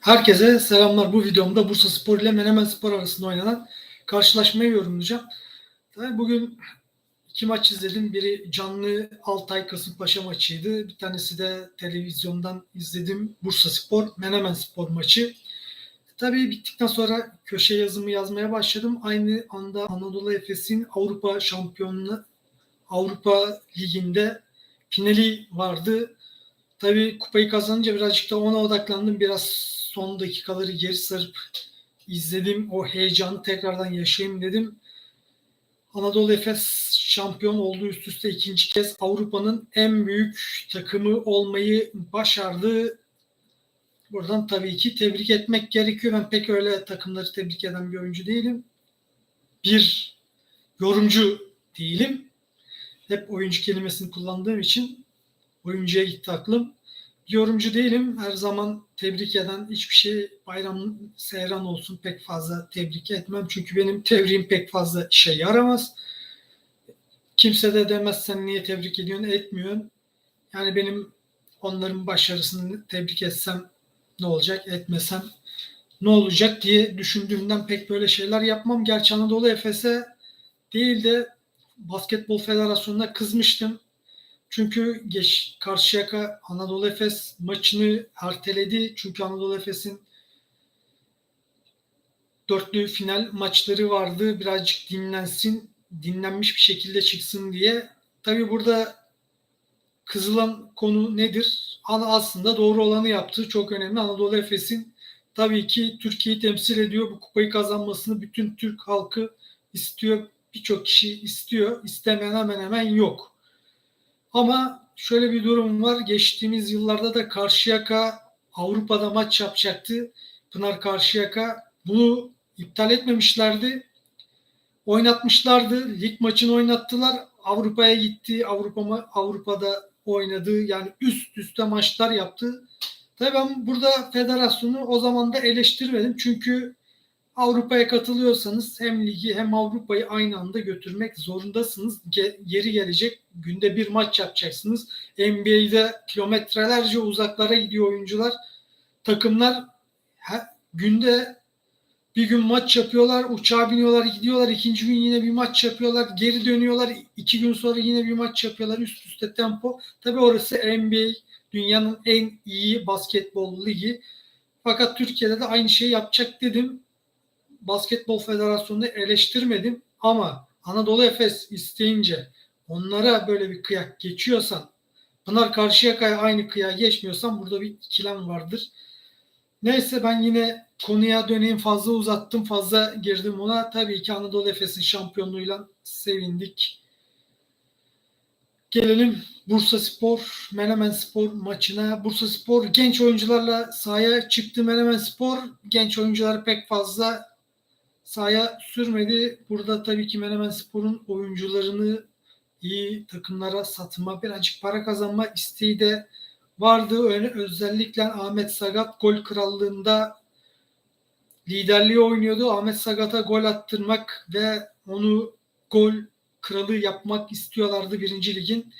Herkese selamlar. Bu videomda Bursa Spor ile Menemen Spor arasında oynanan karşılaşmayı yorumlayacağım. Tabii bugün iki maç izledim. Biri canlı Altay Kasımpaşa maçıydı. Bir tanesi de televizyondan izledim Bursa Spor Menemen Spor maçı. Tabii bittikten sonra köşe yazımı yazmaya başladım. Aynı anda Anadolu Efes'in Avrupa şampiyonluğu Avrupa Ligi'nde finali vardı. Tabii kupayı kazanınca birazcık da ona odaklandım. Biraz son dakikaları geri sarıp izledim. O heyecanı tekrardan yaşayayım dedim. Anadolu Efes şampiyon oldu üst üste ikinci kez Avrupa'nın en büyük takımı olmayı başardı. Buradan tabii ki tebrik etmek gerekiyor. Ben pek öyle takımları tebrik eden bir oyuncu değilim. Bir yorumcu değilim. Hep oyuncu kelimesini kullandığım için oyuncuya gitti aklım. Yorumcu değilim. Her zaman tebrik eden hiçbir şey bayram seyran olsun pek fazla tebrik etmem. Çünkü benim tebriğim pek fazla işe yaramaz. Kimse de demez sen niye tebrik ediyorsun etmiyorsun. Yani benim onların başarısını tebrik etsem ne olacak etmesem ne olacak diye düşündüğümden pek böyle şeyler yapmam. Gerçi Anadolu Efes'e değil de Basketbol Federasyonu'na kızmıştım. Çünkü geç Karşıyaka Anadolu Efes maçını erteledi. Çünkü Anadolu Efes'in dörtlü final maçları vardı. Birazcık dinlensin, dinlenmiş bir şekilde çıksın diye. Tabii burada kızılan konu nedir? Aslında doğru olanı yaptığı çok önemli. Anadolu Efes'in tabii ki Türkiye'yi temsil ediyor. Bu kupayı kazanmasını bütün Türk halkı istiyor. Birçok kişi istiyor. İstemeyen hemen hemen yok. Ama şöyle bir durum var. Geçtiğimiz yıllarda da Karşıyaka Avrupa'da maç yapacaktı. Pınar Karşıyaka bunu iptal etmemişlerdi. Oynatmışlardı. Lig maçını oynattılar. Avrupa'ya gitti. Avrupa Avrupa'da oynadı. Yani üst üste maçlar yaptı. Tabii ben burada federasyonu o zaman da eleştirmedim. Çünkü Avrupa'ya katılıyorsanız hem ligi hem Avrupa'yı aynı anda götürmek zorundasınız. Ge- geri gelecek günde bir maç yapacaksınız. NBA'de kilometrelerce uzaklara gidiyor oyuncular. Takımlar her, günde bir gün maç yapıyorlar, uçağa biniyorlar, gidiyorlar. ikinci gün yine bir maç yapıyorlar, geri dönüyorlar. iki gün sonra yine bir maç yapıyorlar. Üst üste tempo. Tabii orası NBA, dünyanın en iyi basketbol ligi. Fakat Türkiye'de de aynı şeyi yapacak dedim. Basketbol Federasyonu'nu eleştirmedim ama Anadolu Efes isteyince onlara böyle bir kıyak geçiyorsan Pınar Karşıyaka'ya aynı kıya geçmiyorsan burada bir ikilem vardır. Neyse ben yine konuya döneyim fazla uzattım fazla girdim ona. Tabii ki Anadolu Efes'in şampiyonluğuyla sevindik. Gelelim Bursa Spor, Menemen Spor maçına. Bursa Spor genç oyuncularla sahaya çıktı. Menemen Spor genç oyuncular pek fazla sahaya sürmedi. Burada tabii ki Menemen Spor'un oyuncularını iyi takımlara satma, birazcık para kazanma isteği de vardı. Özellikle Ahmet Sagat gol krallığında liderliği oynuyordu. Ahmet Sagat'a gol attırmak ve onu gol kralı yapmak istiyorlardı birinci ligin.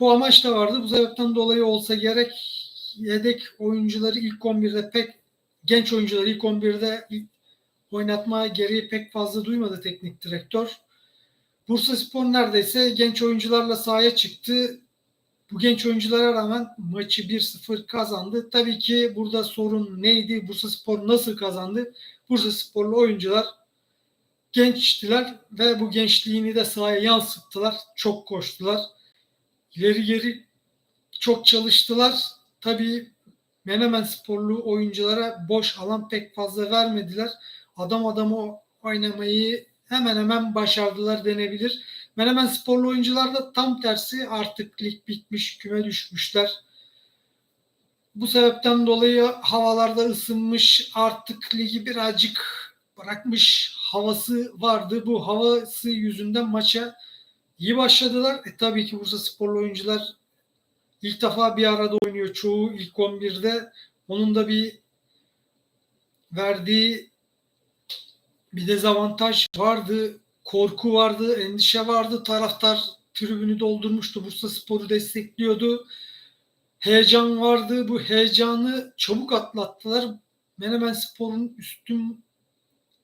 Bu amaç da vardı. Bu sebepten dolayı olsa gerek yedek oyuncuları ilk 11'de pek genç oyuncuları ilk 11'de oynatma gereği pek fazla duymadı teknik direktör. Bursa Spor neredeyse genç oyuncularla sahaya çıktı. Bu genç oyunculara rağmen maçı 1-0 kazandı. Tabii ki burada sorun neydi? Bursa Spor nasıl kazandı? Bursa Sporlu oyuncular gençtiler ve bu gençliğini de sahaya yansıttılar. Çok koştular. İleri geri çok çalıştılar. Tabii Menemen sporlu oyunculara boş alan pek fazla vermediler. Adam adamı oynamayı hemen hemen başardılar denebilir. Menemen sporlu oyuncular da tam tersi artık lig bitmiş, küme düşmüşler. Bu sebepten dolayı havalarda ısınmış, artık ligi birazcık bırakmış havası vardı. Bu havası yüzünden maça iyi başladılar. E tabii ki Bursa sporlu oyuncular ilk defa bir arada oynuyor. Çoğu ilk 11'de. Onun da bir verdiği bir dezavantaj vardı. Korku vardı, endişe vardı. Taraftar tribünü doldurmuştu. Bursa Spor'u destekliyordu. heyecan vardı. Bu heyecanı çabuk atlattılar. Menemen Spor'un üstün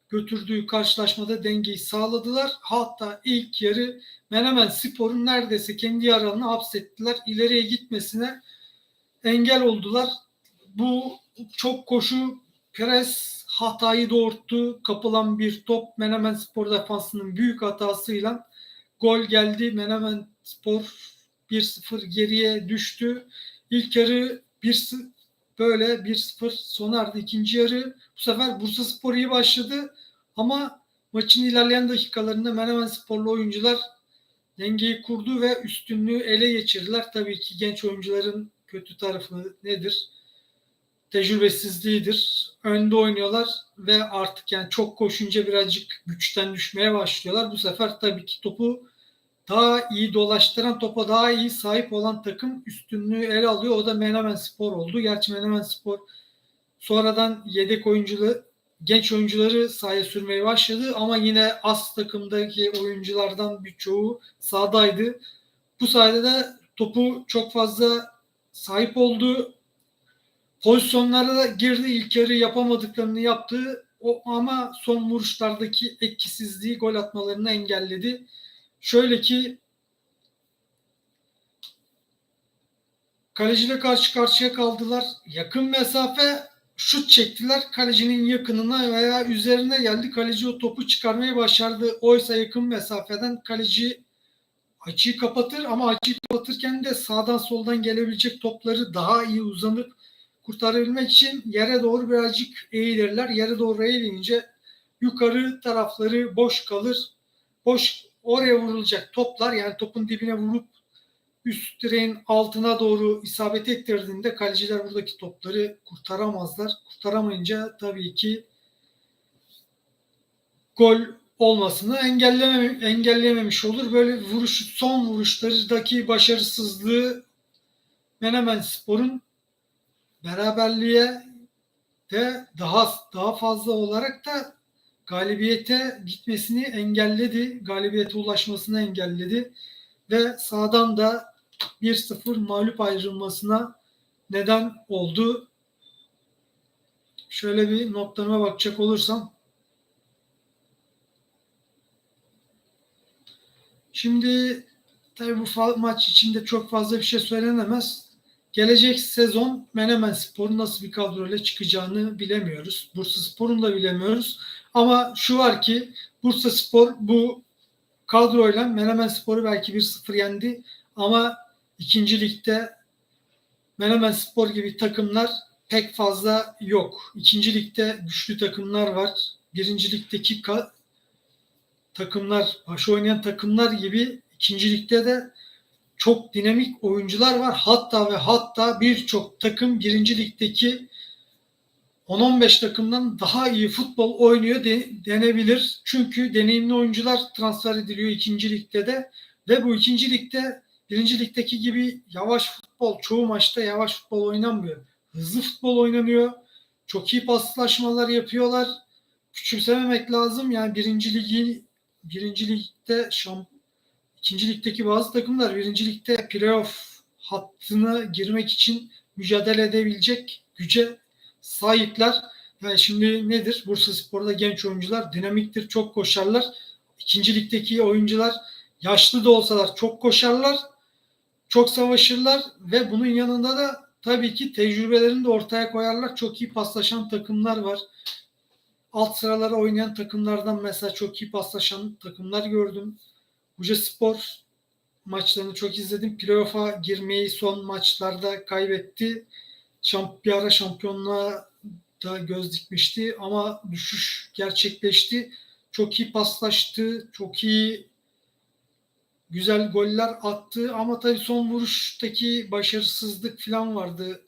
götürdüğü karşılaşmada dengeyi sağladılar. Hatta ilk yarı Menemen Spor'un neredeyse kendi yararını hapsettiler. İleriye gitmesine engel oldular. Bu çok koşu pres hatayı doğurttu. Kapılan bir top Menemen Spor defansının büyük hatasıyla gol geldi. Menemen Spor 1-0 geriye düştü. İlk yarı 1 böyle 1-0 sona erdi. İkinci yarı bu sefer Bursa Spor iyi başladı ama maçın ilerleyen dakikalarında Menemen Sporlu oyuncular dengeyi kurdu ve üstünlüğü ele geçirdiler. Tabii ki genç oyuncuların kötü tarafı nedir? Tecrübesizliğidir. Önde oynuyorlar ve artık yani çok koşunca birazcık güçten düşmeye başlıyorlar. Bu sefer tabii ki topu daha iyi dolaştıran topa daha iyi sahip olan takım üstünlüğü ele alıyor. O da Menemen Spor oldu. Gerçi Menemen Spor sonradan yedek oyuncuları genç oyuncuları sahaya sürmeye başladı ama yine az takımdaki oyunculardan birçoğu sahadaydı. Bu sayede de topu çok fazla sahip oldu. Pozisyonlara girdi. İlk yarı yapamadıklarını yaptı. O ama son vuruşlardaki etkisizliği gol atmalarını engelledi. Şöyle ki kaleciyle karşı karşıya kaldılar. Yakın mesafe şut çektiler. Kalecinin yakınına veya üzerine geldi. Kaleci o topu çıkarmayı başardı. Oysa yakın mesafeden kaleci açıyı kapatır ama açıyı kapatırken de sağdan soldan gelebilecek topları daha iyi uzanıp kurtarabilmek için yere doğru birazcık eğilirler. Yere doğru eğilince yukarı tarafları boş kalır. Boş oraya vurulacak toplar yani topun dibine vurup üst direğin altına doğru isabet ettirdiğinde kaleciler buradaki topları kurtaramazlar. Kurtaramayınca tabii ki gol olmasını engelleme, engellememiş olur. Böyle vuruş, son vuruşlardaki başarısızlığı Menemen Spor'un beraberliğe de daha daha fazla olarak da galibiyete gitmesini engelledi. Galibiyete ulaşmasını engelledi. Ve sağdan da 1-0 mağlup ayrılmasına neden oldu. Şöyle bir notlarıma bakacak olursam. Şimdi tabii bu maç içinde çok fazla bir şey söylenemez. Gelecek sezon Menemen Spor'un nasıl bir kadroyla çıkacağını bilemiyoruz. Bursa Spor'un da bilemiyoruz. Ama şu var ki Bursa Spor bu kadroyla Menemen Spor'u belki 1-0 yendi. Ama ikinci ligde Menemen Spor gibi takımlar pek fazla yok. İkinci ligde güçlü takımlar var. Birinci ligdeki takımlar, baş oynayan takımlar gibi ikinci ligde de çok dinamik oyuncular var. Hatta ve hatta birçok takım birinci ligdeki 10-15 takımdan daha iyi futbol oynuyor de, denebilir. Çünkü deneyimli oyuncular transfer ediliyor ikinci ligde de ve bu ikinci ligde birinci ligdeki gibi yavaş futbol çoğu maçta yavaş futbol oynanmıyor. Hızlı futbol oynanıyor. Çok iyi paslaşmalar yapıyorlar. Küçümsememek lazım. Yani birinci ligi birinci ligde şamp ikinci bazı takımlar birinci ligde playoff hattına girmek için mücadele edebilecek güce sahipler. Yani şimdi nedir? Bursa Spor'da genç oyuncular dinamiktir, çok koşarlar. İkinci ligdeki oyuncular yaşlı da olsalar çok koşarlar, çok savaşırlar ve bunun yanında da tabii ki tecrübelerini de ortaya koyarlar. Çok iyi paslaşan takımlar var. Alt sıralara oynayan takımlardan mesela çok iyi paslaşan takımlar gördüm. Buca Spor maçlarını çok izledim. Playoff'a girmeyi son maçlarda kaybetti. Şamp bir ara şampiyonluğa da göz dikmişti ama düşüş gerçekleşti. Çok iyi paslaştı, çok iyi güzel goller attı ama tabii son vuruştaki başarısızlık falan vardı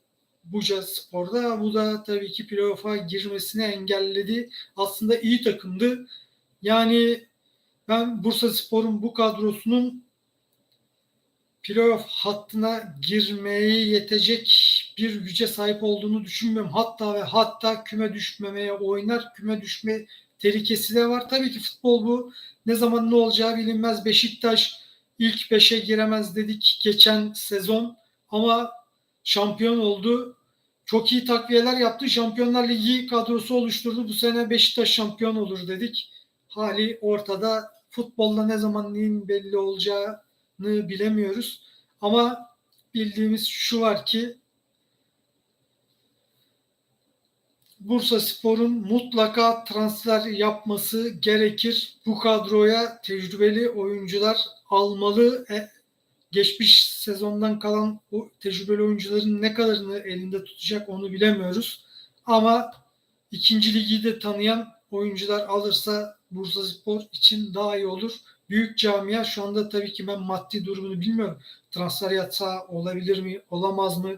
Buca Spor'da. Bu da tabii ki playoff'a girmesini engelledi. Aslında iyi takımdı. Yani ben Bursa Spor'un bu kadrosunun playoff hattına girmeye yetecek bir güce sahip olduğunu düşünmüyorum. Hatta ve hatta küme düşmemeye oynar. Küme düşme tehlikesi de var. Tabii ki futbol bu. Ne zaman ne olacağı bilinmez. Beşiktaş ilk beşe giremez dedik geçen sezon. Ama şampiyon oldu. Çok iyi takviyeler yaptı. Şampiyonlar Ligi kadrosu oluşturdu. Bu sene Beşiktaş şampiyon olur dedik. Hali ortada. Futbolda ne zaman neyin belli olacağını bilemiyoruz. Ama bildiğimiz şu var ki Bursa Spor'un mutlaka transfer yapması gerekir. Bu kadroya tecrübeli oyuncular almalı. E, geçmiş sezondan kalan o tecrübeli oyuncuların ne kadarını elinde tutacak onu bilemiyoruz. Ama ikinci ligi de tanıyan oyuncular alırsa Bursa Spor için daha iyi olur. Büyük camia şu anda tabii ki ben maddi durumunu bilmiyorum. Transfer yasağı olabilir mi, olamaz mı?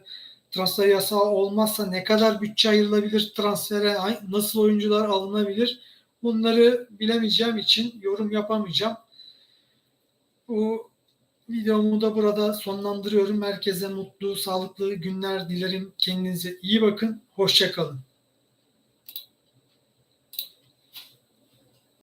Transfer yasağı olmazsa ne kadar bütçe ayrılabilir transfere, nasıl oyuncular alınabilir? Bunları bilemeyeceğim için yorum yapamayacağım. Bu videomu da burada sonlandırıyorum. Herkese mutlu, sağlıklı günler dilerim. Kendinize iyi bakın. Hoşçakalın.